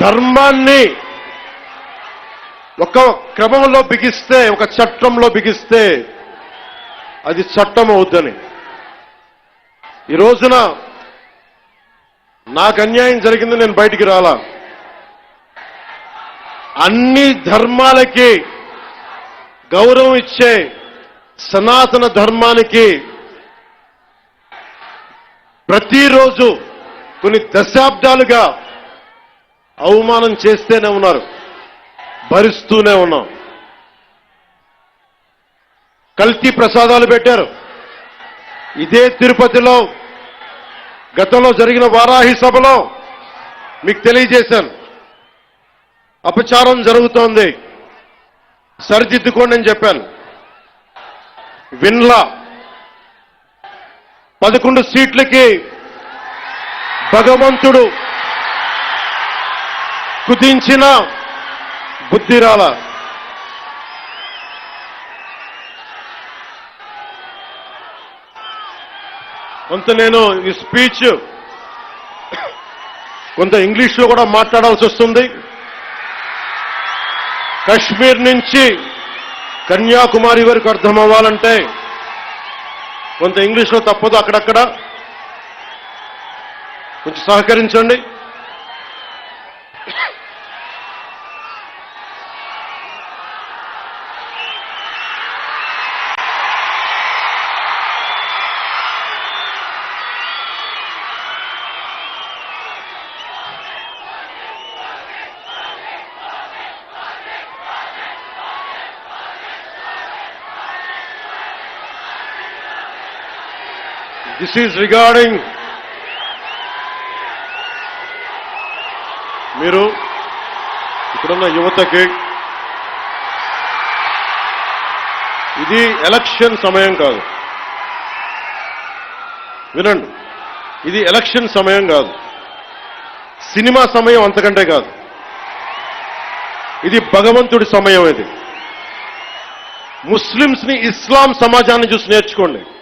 ధర్మాన్ని ఒక క్రమంలో బిగిస్తే ఒక చట్టంలో బిగిస్తే అది చట్టం అవుద్దని ఈ రోజున నాకు అన్యాయం జరిగింది నేను బయటికి రాలా. అన్ని ధర్మాలకి గౌరవం ఇచ్చే సనాతన ధర్మానికి ప్రతిరోజు కొన్ని దశాబ్దాలుగా అవమానం చేస్తూనే ఉన్నారు. భరిస్తూనే ఉన్నాం. కల్తీ ప్రసాదాలు పెట్టారు. ఇదే తిరుపతిలో గతంలో జరిగిన వారాహి సభలో మీకు తెలియజేశాను. అపచారం జరుగుతోంది. సరిదిద్దుకోండి అని చెప్పాను. విన్లా పదకొండు సీట్లకి భగవంతుడు కుదించిన బుద్ధిరాల కొంత నేను ఈ స్పీచ్ కొంత ఇంగ్లీష్లో కూడా మాట్లాడాల్సి వస్తుంది. కశ్మీర్ నుంచి కన్యాకుమారి వరకు అర్థం అవ్వాలంటే కొంత ఇంగ్లీష్లో తప్పదు అక్కడక్కడ. కొంచెం సహకరించండి. దిస్ ఈజ్ రిగార్డింగ్ మీరు ఇక్కడున్న యువతకి ఇది ఎలక్షన్ సమయం కాదు. వినండి. ఇది ఎలక్షన్ సమయం కాదు. సినిమా సమయం అంతకంటే కాదు. ఇది భగవంతుడి సమయం ఇది. ముస్లిమ్స్ని ఇస్లాం సమాజాన్ని చూసి నేర్చుకోండి.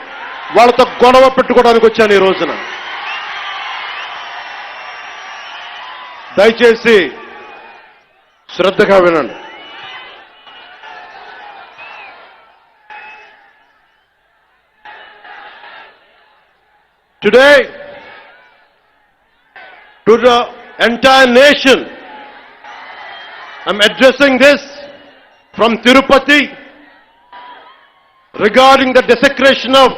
వాళ్ళతో గొడవ పెట్టుకోవడానికి వచ్చాను ఈ రోజున. దయచేసి శ్రద్ధగా వినండి. Today to the entire nation I'm addressing this from Tirupati regarding the desecration of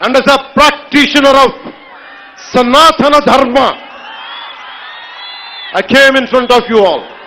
and as a practitioner of Sanatana Dharma, I came in front of you all.